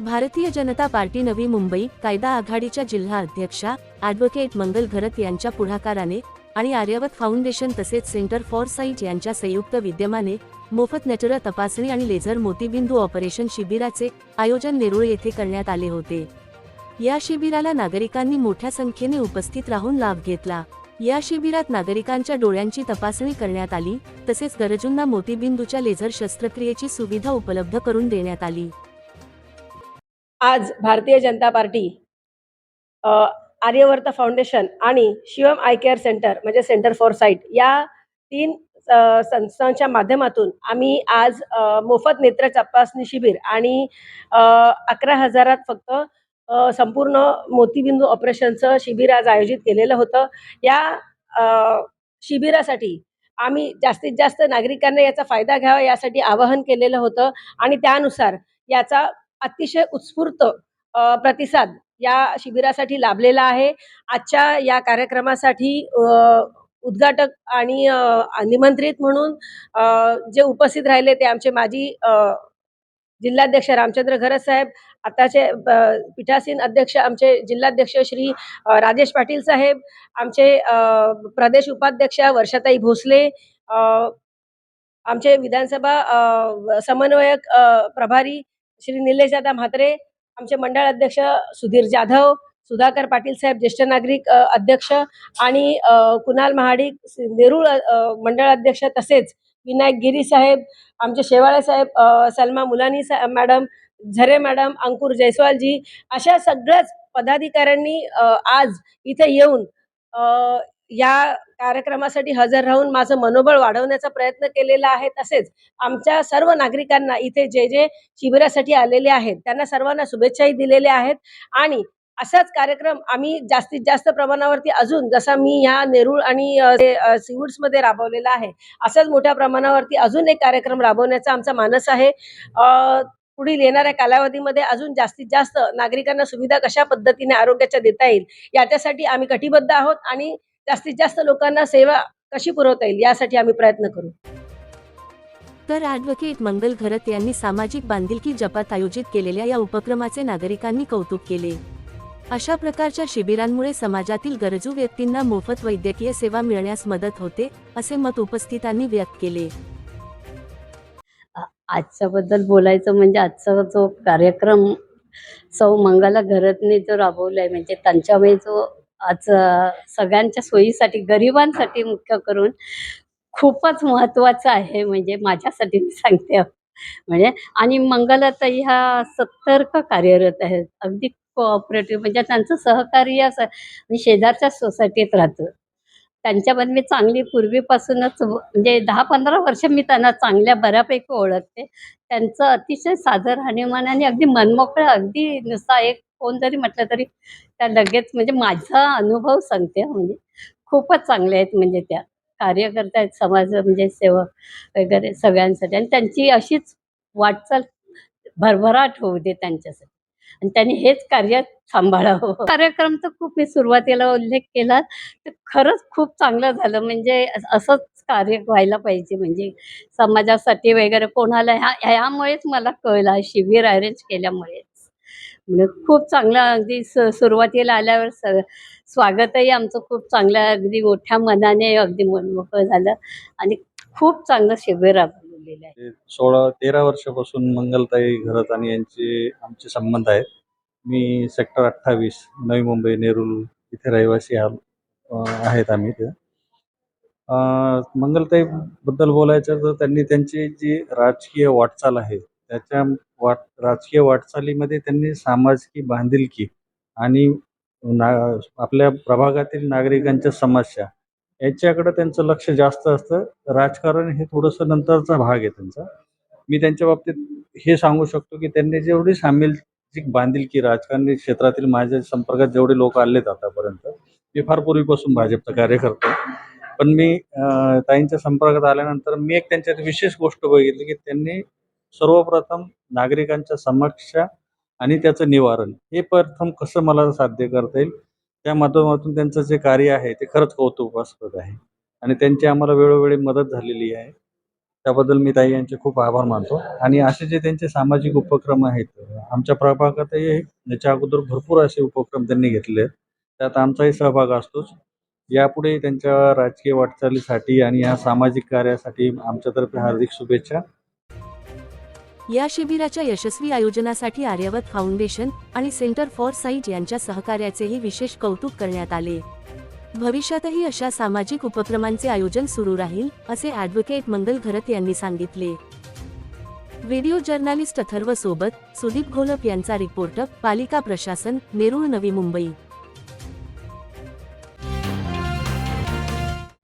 Bharatiya Janata party Navi Mumbai कायदा आघाडीच्या जिल्हा अध्यक्षा ॲडव्होकेट मंगल घरत यांच्या पुढाकाराने आणि आर्यवत फाउंडेशन तसेच सेंटर फॉर साईट यांच्या संयुक्त विद्यमाने मोफत नॅचरल तपासणी आणि लेझर मोतीबिंदू ऑपरेशन शिबिराचे आयोजन नेरुळ येथे करण्यात आले होते. या शिबिराला नागरिकांनी मोठ्या संख्येने उपस्थित राहून लाभ घेतला. या शिबिरात नागरिकांच्या डोळ्यांची तपासणी करण्यात आली तसेच गरजूंना मोतीबिंदूच्या लेझर शस्त्रक्रियेची सुविधा उपलब्ध करून देण्यात आली. आज भारतीय जनता पार्टी आर्यवर्त फाउंडेशन आणि शिवम आय केअर सेंटर म्हणजे सेंटर फॉर साईट या तीन संस्थांच्या माध्यमातून आम्ही आज मोफत नेत्र तपासणी शिबिर आणि अकरा हजारात फक्त संपूर्ण मोतीबिंदू ऑपरेशनचं शिबिर आज आयोजित केलेलं होतं. या शिबिरासाठी आम्ही जास्तीत जास्त नागरिकांना याचा फायदा घ्यावा यासाठी आवाहन केलेलं होतं आणि त्यानुसार याचा अतिशय उत्स्फूर्त प्रतिसाद या शिबिरासाठी लाभलेला आहे. आजच्या या कार्यक्रमासाठी उद्घाटक आणि निमंत्रित म्हणून जे उपस्थित राहिले ते आमचे माजी जिल्हाध्यक्ष रामचंद्र घरत साहेब आताचे पीठासीन अध्यक्ष आमचे जिल्हाध्यक्ष श्री राजेश पाटील साहेब आमचे प्रदेश उपाध्यक्ष वर्षाताई भोसले आमचे विधानसभा समन्वयक प्रभारी श्री निलेशदादा म्हात्रे आमचे मंडळ अध्यक्ष सुधीर जाधव सुधाकर पाटील साहेब ज्येष्ठ नागरिक अध्यक्ष आणि कुणाल महाडिक नेरूळ मंडळ अध्यक्ष तसेच विनायक गिरी साहेब आमचे शेवाळे साहेब सलमा मुलानी सा मॅडम झरे मॅडम अंकुर जयस्वालजी अशा सगळ्याच पदाधिकाऱ्यांनी आज इथे येऊन या कार्यक्रमासाठी हजर राहून माझं मनोबळ वाढवण्याचा प्रयत्न केलेला आहे. तसेच आमच्या सर्व नागरिकांना इथे जे जे शिबिरासाठी आलेले आहेत त्यांना सर्वांना शुभेच्छाही दिलेल्या आहेत. आणि असाच कार्यक्रम आम्ही जास्तीत जास्त प्रमाणावरती अजून जसा मी ह्या नेरूळ आणि अ, राबवलेला आहे असाच मोठ्या प्रमाणावरती अजून एक कार्यक्रम राबवण्याचा आमचा मानस आहे. पुढील येणाऱ्या कालावधीमध्ये अजून जास्तीत जास्त नागरिकांना सुविधा कशा पद्धतीने आरोग्याच्या देता येईल याच्यासाठी आम्ही कटिबद्ध आहोत. आणि जास्तीत जास्त लोकांना सेवा कशी पुरवता येईल यासाठी आम्ही प्रयत्न करू. तर ॲडव्होकेट मंगल घरत यांनी सामाजिक बांधिलकी जपात आयोजित केलेल्या या उपक्रमाचे नागरिकांनी कौतुक केले. अशा प्रकारच्या शिबिरांमुळे समाजातील गरजू व्यक्तींना मोफत वैद्यकीय सेवा मिळण्यास मदत होते असे मत उपस्थितांनी व्यक्त केले. आजच्या बद्दल बोलायचं म्हणजे आजचा जो कार्यक्रम सौ मंगला घरतने जो राबवलाय म्हणजे त्यांच्यामुळे जो आज सगळ्यांच्या सोयीसाठी गरिबांसाठी मुख्य करून खूपच महत्त्वाचं आहे. म्हणजे माझ्यासाठी मी सांगते. म्हणजे आणि मंगलाताई ह्या सतर्क कार्यरत आहेत अगदी कोऑपरेटिव्ह म्हणजे त्यांचं सहकार्य असं मी शेजारच्या सोसायटीत राहतो. त्यांच्यामध्ये मी चांगली पूर्वीपासूनच म्हणजे दहा पंधरा वर्ष मी त्यांना चांगल्या बऱ्यापैकी ओळखते. त्यांचं अतिशय साधं राहणीमान आणि अगदी मनमोकळं अगदी नुसता एक फोन जरी म्हटलं तरी त्या लगेच म्हणजे माझा अनुभव सांगते म्हणजे खूपच चांगले आहेत म्हणजे त्या. कार्यकर्त्या आहेत समाज म्हणजे सेवक वगैरे सगळ्यांसाठी. आणि त्यांची अशीच वाटचाल भरभराट होऊ दे त्यांच्यासाठी. आणि त्यांनी हेच कार्य सांभाळावं. कार्यक्रम तर खूप मी सुरुवातीला उल्लेख केला. तर खरंच खूप चांगलं झालं. म्हणजे असंच कार्य व्हायला पाहिजे. म्हणजे समाजासाठी वगैरे कोणाला ह्या ह्यामुळेच मला कळलं. शिबिर अरेंज केल्यामुळेच. म्हणजे खूप चांगलं अगदी सुरुवातीला आल्यावर स स्वागतही आमचं खूप चांगलं अगदी मोठ्या मनाने अगदी मनमोकळं झालं. आणि खूप चांगलं शिबिर राबवलेलं आहे सोळा तेरा वर्षापासून मंगलताई घरत आणि यांचे आमचे संबंध आहेत. मी सेक्टर अठ्ठावीस नवी मुंबई नेरूल इथे रहिवासी आहेत आम्ही ते मंगलताईबद्दल बोलायचं तर त्यांनी त्यांची जी राजकीय वाटचाल आहे त्याच्या वाट राजकीय वाटचालीमध्ये त्यांनी सामाजिक बांधिलकी आणि ना आपल्या प्रभागातील नागरिकांच्या समस्या याच्याकडे त्यांचं लक्ष जास्त असतं. राजकारण हे थोडंसं नंतरचा भाग आहे त्यांचा. मी त्यांच्या बाबतीत हे सांगू शकतो की त्यांनी जेवढी सामाजिक बांधिलकी राजकारणी क्षेत्रातील माझ्या संपर्कात जेवढे लोक आलेत आतापर्यंत मी फार पूर्वीपासून भाजपचं कार्य करतो पण मी ताईंच्या संपर्कात आल्यानंतर मी एक त्यांच्यात विशेष गोष्ट बघितली की त्यांनी सर्वप्रथम नागरिकांच्या समस्या आणि त्याचं निवारण हे प्रथम कसं मला साध्य करता येईल त्या माध्यमातून त्यांचं जे कार्य आहे ते खरंच कौतुकास्पद आहे. आणि त्यांची आम्हाला वेळोवेळी मदत झालेली आहे. त्याबद्दल मी ताई यांचे खूप आभार मानतो. आणि असे जे त्यांचे सामाजिक उपक्रम आहेत आमच्या प्रभागातही याच्या अगोदर भरपूर असे उपक्रम त्यांनी घेतले आहेत. त्यात आमचाही सहभाग असतोच. यापुढे त्यांच्या राजकीय वाटचालीसाठी आणि या सामाजिक कार्यासाठी आमच्यातर्फे हार्दिक शुभेच्छा. या शिबिराच्या यशस्वी आयोजनासाठी आर्यवत फाउंडेशन आणि सेंटर फॉर साईट यांच्या सहकार्याचेही विशेष कौतुक करण्यात आले. भविष्यातही अशा सामाजिक उपक्रमांचे आयोजन सुरू राहील असे ॲडव्होकेट मंगल घरत यांनी सांगितले. व्हिडिओ जर्नालिस्ट अथर्व सोबत सुदीप घोलप यांचा रिपोर्ट पालिका प्रशासन नेरूळ नवी मुंबई.